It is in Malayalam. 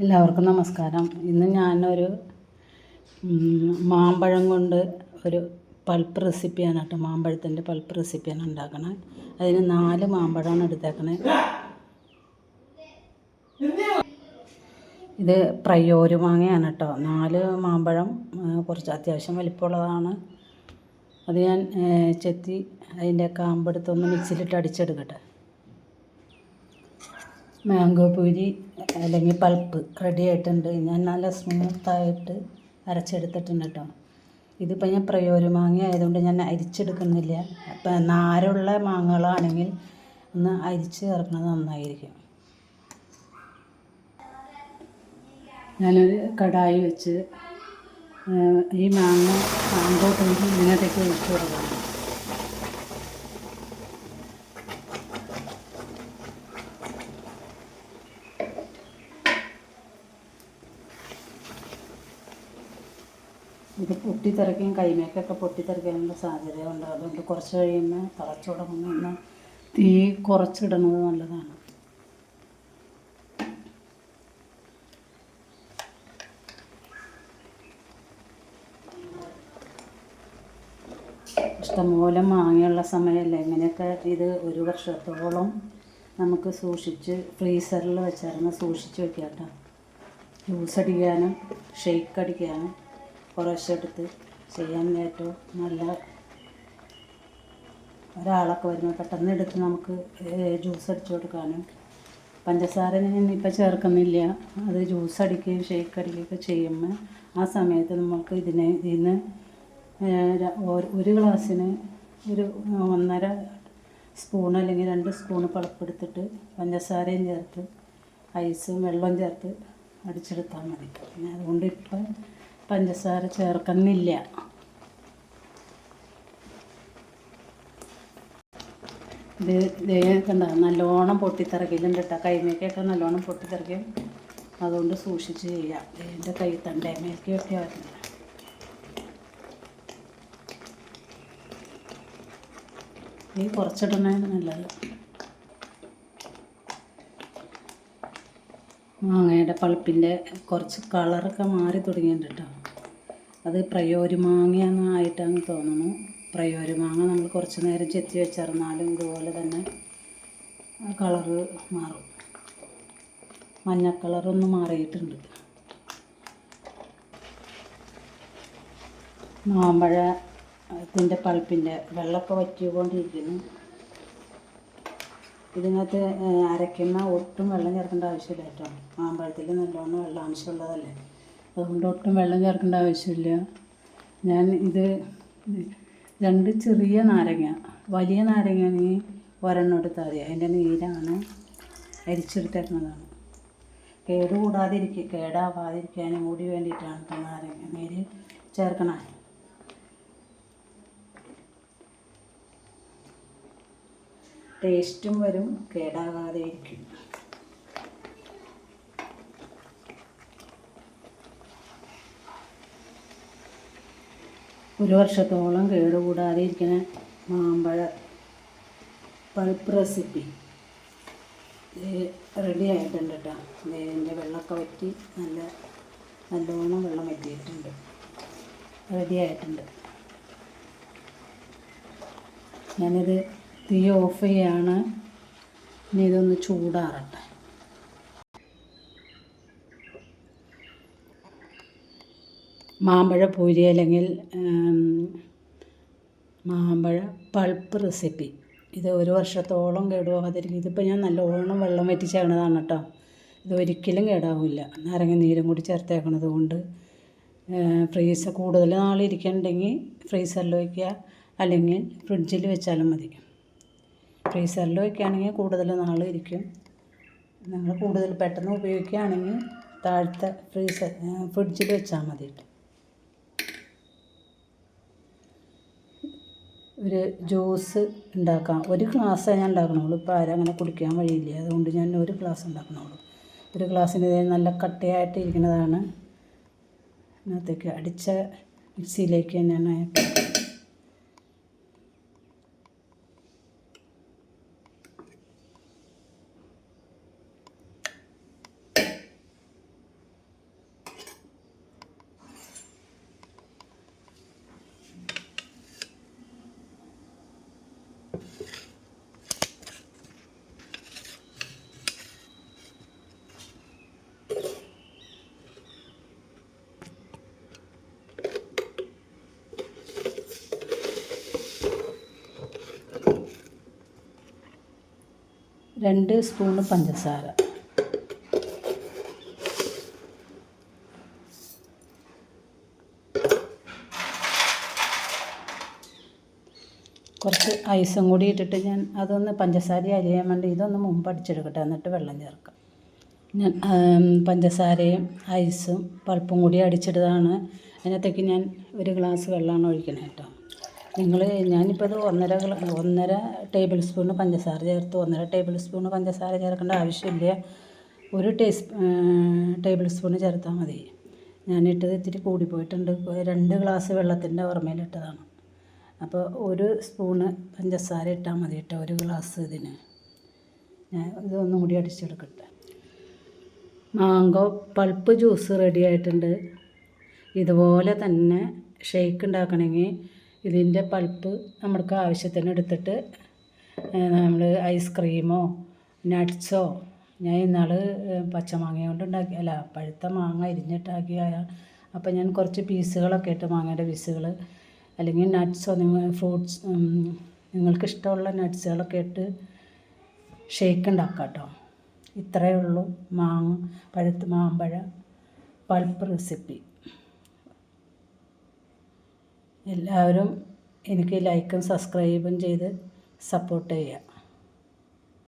എല്ലാവർക്കും നമസ്കാരം. ഇന്ന് ഞാനൊരു മാമ്പഴം കൊണ്ട് ഒരു പൾപ്പ് റെസിപ്പിയാണ് കേട്ടോ. മാമ്പഴത്തിന്റെ പൾപ്പ് റെസിപ്പിയാണ് ഉണ്ടാക്കണത് അതിന് നാല് മാമ്പഴമാണ് എടുത്തേക്കണേ. ഇത് പ്രയോര് മാങ്ങയാണ് കേട്ടോ. നാല് മാമ്പഴം കുറച്ച് അത്യാവശ്യം വലിപ്പമുള്ളതാണ്. അത് ഞാൻ ചെത്തി അതിന്റെ കാമ്പെടുത്തൊന്ന് മിക്സിയിലിട്ട് അടിച്ചെടുക്കട്ടെ. മാംഗോ പൂരി അല്ലെങ്കിൽ പൾപ്പ് റെഡി ആയിട്ടുണ്ട്. ഞാൻ നല്ല സ്മൂത്തായിട്ട് അരച്ചെടുത്തിട്ടുണ്ട് കേട്ടോ. ഇതിപ്പോൾ ഞാൻ പ്രയോര് മാങ്ങ ആയതുകൊണ്ട് ഞാൻ അരിച്ചെടുക്കുന്നില്ല. അപ്പം നാരുള്ള മാങ്ങകളാണെങ്കിൽ ഒന്ന് അരിച്ച് ചേർക്കുന്നത് നന്നായിരിക്കും. ഞാനൊരു കടായി വെച്ച് ഈ മാങ്ങ മാങ്കോ പൂരി ഒഴിച്ചു കൊടുക്കണം ഇത് പൊട്ടിത്തെറിക്കും കൈമേക്കൊക്കെ പൊട്ടിത്തെറിക്കാനുള്ള സാധ്യതയുണ്ട്. അതുകൊണ്ട് കുറച്ച് കഴിയുമ്പോൾ തിളച്ചു തുടങ്ങുന്ന തീ കുറച്ചിടുന്നത് നല്ലതാണ്. ഇഷ്ടംപോലെ മാങ്ങയുള്ള സമയമല്ല ഇങ്ങനെയൊക്കെ ഇത് ഒരു വർഷത്തോളം നമുക്ക് സൂക്ഷിച്ച് ഫ്രീസറിൽ വെച്ചായിരുന്നു സൂക്ഷിച്ച് വെക്കാം കേട്ടോ ജ്യൂസ് അടിക്കാനും ഷെയ്ക്ക് അടിക്കാനും കുറേശ്ശെ എടുത്ത് ചെയ്യാൻ ഏറ്റവും നല്ല ഒരാളൊക്കെ വരുമ്പോൾ പെട്ടെന്ന് എടുത്ത് നമുക്ക് ജ്യൂസ് അടിച്ചു കൊടുക്കാനും. പഞ്ചസാര ഇപ്പം ചേർക്കുന്നില്ല. അത് ജ്യൂസ് അടിക്കുകയും ഷേക്ക് അടിക്കുകയൊക്കെ ചെയ്യുമ്പോൾ ആ സമയത്ത് നമുക്ക് ഇതിനെ ഇതിന് ഒരു ഗ്ലാസ്സിന് ഒരു ഒന്നര സ്പൂൺ അല്ലെങ്കിൽ രണ്ട് സ്പൂൺ പളപ്പെടുത്തിട്ട് പഞ്ചസാരയും ചേർത്ത് ഐസും വെള്ളവും ചേർത്ത് അടിച്ചെടുത്താൽ മതി. അതുകൊണ്ട് ഇപ്പം പഞ്ചസാര ചേർക്കുന്നില്ല. ഇത് ഇതേക്കണ്ട കണ്ട? നല്ലോണം പൊട്ടിത്തിറക്കലുണ്ട് കേട്ടോ കൈമേക്കൊക്കെ നല്ലോണം പൊട്ടിത്തിറക്കും. അതുകൊണ്ട് സൂക്ഷിച്ച് ചെയ്യാം. എന്റെ കൈ തണ്ടേമേക്കൊക്കെ വരുന്നത് ഈ കുറച്ചിടണതാണ് നല്ലത്. മാങ്ങയുടെ പൾപ്പിന്റെ കുറച്ച് കളറൊക്കെ മാറി തുടങ്ങിയിട്ടുണ്ട് കേട്ടോ അത് പ്രയോരി മാങ്ങയായിട്ടാണ് തോന്നുന്നു. പ്രയോരി മാങ്ങ നമ്മൾ കുറച്ച് നേരം ചെത്തി വെച്ചിരുന്നാലും ഇതുപോലെ തന്നെ കളറ് മാറും. മഞ്ഞ കളറൊന്ന് മാറിയിട്ടുണ്ട്. മാമ്പഴ ഇതിന്റെ പൾപ്പിന്റെ വെള്ളമൊക്കെ വറ്റിക്കൊണ്ടിരിക്കുന്നു. ഇതിനകത്ത് അരയ്ക്കുന്ന ഒട്ടും വെള്ളം ചേർക്കേണ്ട ആവശ്യമില്ല കേട്ടോ. മാമ്പഴത്തിൽ നല്ലോണം വെള്ളം ആവശ്യമുള്ളതല്ലേ അതുകൊണ്ട് ഒട്ടും വെള്ളം ചേർക്കേണ്ട ആവശ്യമില്ല. ഞാൻ ഇത് രണ്ട് ചെറിയ നാരങ്ങ വലിയ നാരങ്ങ നീ ഒരെണ്ണം എടുത്താൽ മതി. അതിന്റെ നീരാണ് അരിച്ചെടുത്തേക്കുന്നതാണ്. കേട് കൂടാതിരിക്കുക കേടാവാതിരിക്കാനും കൂടി വേണ്ടിയിട്ടാണ് നാരങ്ങ നീര് ചേർക്കണേ. ടേസ്റ്റും വരും കേടാകാതെ ഇരിക്കും. ഒരു വർഷത്തോളം കേടുകൂടാതെ ഇരിക്കുന്ന മാമ്പഴ പൾപ്പ് റെസിപ്പി. റെഡി ആയിട്ടുണ്ട് കേട്ടോ ഇതിന്റെ വെള്ളമൊക്കെ വറ്റി നല്ല നല്ലോണം വെള്ളം വറ്റിയിട്ടുണ്ട്. റെഡി ആയിട്ടുണ്ട്. ഞാനിത് തീ ഓഫ് ചെയ്യാണ്. ഇനി ഇതൊന്ന് ചൂടാറട്ടെ. മാമ്പഴ പൂരി അല്ലെങ്കിൽ മാമ്പഴ പൾപ്പ് റെസിപ്പി. ഇത് ഒരു വർഷത്തോളം കേടുപോകാതിരിക്കും. ഇതിപ്പോൾ ഞാൻ നല്ലോണം വെള്ളം വറ്റിച്ചേക്കണതാണ് കേട്ടോ. ഇത് ഒരിക്കലും കേടാവില്ല. നാരങ്ങ നീരും കൂടി ചേർത്തേക്കണത് കൊണ്ട് ഫ്രീസ് കൂടുതൽ നാൾ ഇരിക്കണമെങ്കിൽ ഫ്രീസറിൽ വയ്ക്കുക. അല്ലെങ്കിൽ ഫ്രിഡ്ജിൽ വെച്ചാലും മതി. ഫ്രീസറിൽ വയ്ക്കുകയാണെങ്കിൽ കൂടുതൽ നാൾ ഇരിക്കും. നിങ്ങൾ കൂടുതൽ പെട്ടെന്ന് ഉപയോഗിക്കുകയാണെങ്കിൽ താഴത്തെ ഫ്രീസർ ഫ്രിഡ്ജിൽ വെച്ചാൽ മതി. ഒരു ജ്യൂസ് ഉണ്ടാക്കാം. ഒരു ഗ്ലാസ്സേ ഞാൻ ഉണ്ടാക്കണുള്ളൂ. ഇപ്പോൾ ആരും അങ്ങനെ കുടിക്കാൻ വഴിയില്ല. അതുകൊണ്ട് ഞാൻ ഒരു ഗ്ലാസ് ഉണ്ടാക്കണുള്ളൂ. ഒരു ഗ്ലാസ്സിന് നല്ല കട്ടയായിട്ട് ഇരിക്കുന്നതാണ്. അതിനകത്തേക്ക് അടിച്ച മിക്സിയിലേക്ക് ഞാൻ രണ്ട് സ്പൂണ് പഞ്ചസാര. കുറച്ച് ഐസും കൂടി ഇട്ടിട്ട് ഞാൻ അതൊന്ന് പഞ്ചസാര അരിയാൻ വേണ്ടി ഇതൊന്ന് മുമ്പ് അടിച്ചെടുക്കട്ടെ എന്നിട്ട് വെള്ളം ചേർക്കാം. ഞാൻ പഞ്ചസാരയും ഐസും പൾപ്പും കൂടി അടിച്ചിട്ടതാണ് അതിനകത്തേക്ക് ഞാൻ ഒരു ഗ്ലാസ് വെള്ളമാണ് ഒഴിക്കണേ കേട്ടോ. നിങ്ങൾ ഞാനിപ്പോൾ ഇത് ഒന്നര ഒന്നര ടേബിൾ സ്പൂണ് പഞ്ചസാര ചേർത്ത് ഒന്നര ടേബിൾ സ്പൂണ് പഞ്ചസാര ചേർക്കേണ്ട ആവശ്യമില്ല. ഒരു ടേസ് ടേബിൾ സ്പൂണ് ചേർത്താൽ മതി. ഞാനിട്ടത് ഇത്തിരി കൂടിപ്പോയിട്ടുണ്ട്. രണ്ട് ഗ്ലാസ് വെള്ളത്തിന്റെ ഓർമ്മയിലിട്ടതാണ്. അപ്പോൾ ഒരു സ്പൂണ് പഞ്ചസാര ഇട്ടാൽ മതി കേട്ടോ ഒരു ഗ്ലാസ് ഇതിന്. ഞാൻ ഇതൊന്നും കൂടി അടിച്ചെടുക്കട്ടെ. മാങ്കോ പൾപ്പ് ജ്യൂസ് റെഡി ആയിട്ടുണ്ട്. ഇതുപോലെ തന്നെ ഷേക്ക് ഉണ്ടാക്കണമെങ്കിൽ ഇതിന്റെ പൾപ്പ് നമ്മൾക്ക് ആവശ്യത്തിന് എടുത്തിട്ട് നമ്മൾ ഐസ്ക്രീമോ നട്ട്സോ ഞാൻ ഇന്നാൾ പച്ചമാങ്ങ കൊണ്ട് ഉണ്ടാക്കി അല്ല പഴുത്ത മാങ്ങ അരിഞ്ഞിട്ടാക്കിയ അപ്പോൾ ഞാൻ കുറച്ച് പീസുകളൊക്കെ ഇട്ട് മാങ്ങയുടെ പീസുകൾ അല്ലെങ്കിൽ നട്ട്സോ നിങ്ങൾ ഫ്രൂട്ട്സ് നിങ്ങൾക്ക് ഇഷ്ടമുള്ള നട്ട്സുകളൊക്കെ ഇട്ട് ഷേക്ക് ഉണ്ടാക്കാം കേട്ടോ. ഇത്രയേ ഉള്ളൂ മാങ്ങ പഴുത്ത് മാമ്പഴ പൾപ്പ് റെസിപ്പി എല്ലാവരും എനിക്ക് ലൈക്കും സബ്സ്ക്രൈബും ചെയ്ത് സപ്പോർട്ട് ചെയ്യുക.